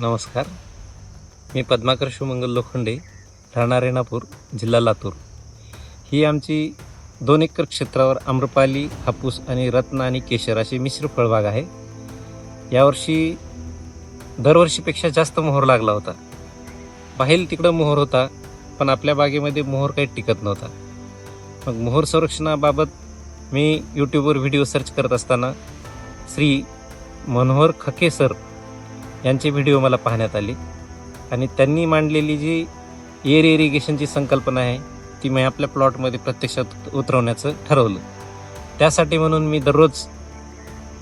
नमस्कार. मी पद्माकर शिवमंगल लोखंडे राहणार रेणापूर जिल्हा लातूर. ही आमची दोन एकर क्षेत्रावर आम्रपाली हापूस आणि रत्न आणि केशर अशी मिश्र फळबाग आहे. यावर्षी दरवर्षीपेक्षा जास्त मोहर लागला होता. बाहेर तिकडं मोहर होता पण आपल्या बागेमध्ये मोहर काही टिकत नव्हता. मग मोहर संरक्षणाबाबत मी यूट्यूबवर व्हिडिओ सर्च करत असताना श्री मनोहर खके सर यांचे व्हिडिओ मला पाहण्यात आले. आणि त्यांनी मांडलेली जी एअर इरिगेशनची संकल्पना आहे ती मी आपल्या प्लॉटमध्ये प्रत्यक्षात उतरवण्याचं ठरवलं. त्यासाठी म्हणून मी दररोज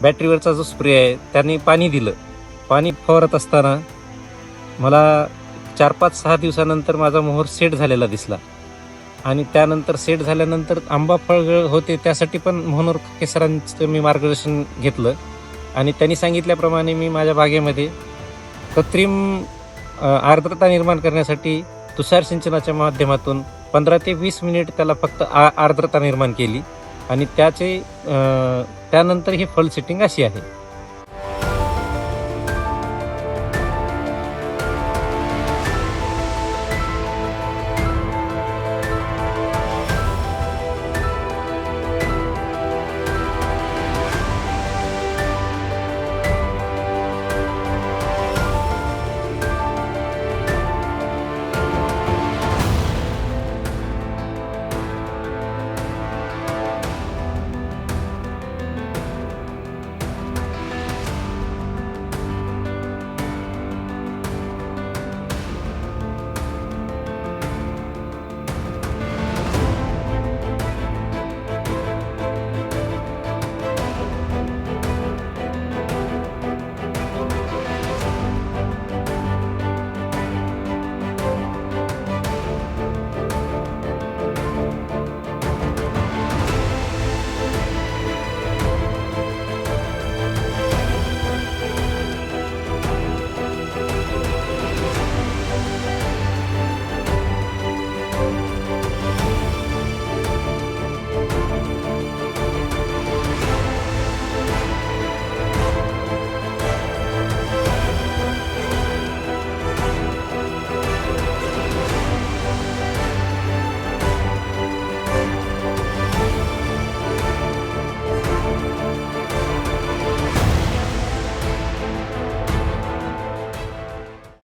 बॅटरीवरचा जो स्प्रे आहे त्याने पाणी दिलं. पाणी फवारत असताना मला चार पाच सहा दिवसानंतर माझा मोहर सेट झालेला दिसला. आणि त्यानंतर सेट झाल्यानंतर आंबा फळ होते त्यासाठी पण मोहनोर केसरांचं मी मार्गदर्शन घेतलं. आणि त्यांनी सांगितल्याप्रमाणे मी माझ्या बागेमध्ये कृत्रिम आर्द्रता निर्माण करण्यासाठी तुषार सिंचनाच्या माध्यमातून पंधरा ते वीस मिनिट त्याला फक्त आ आर्द्रता निर्माण केली. आणि त्याचे त्यानंतर ही फल सेटिंग अशी आहे.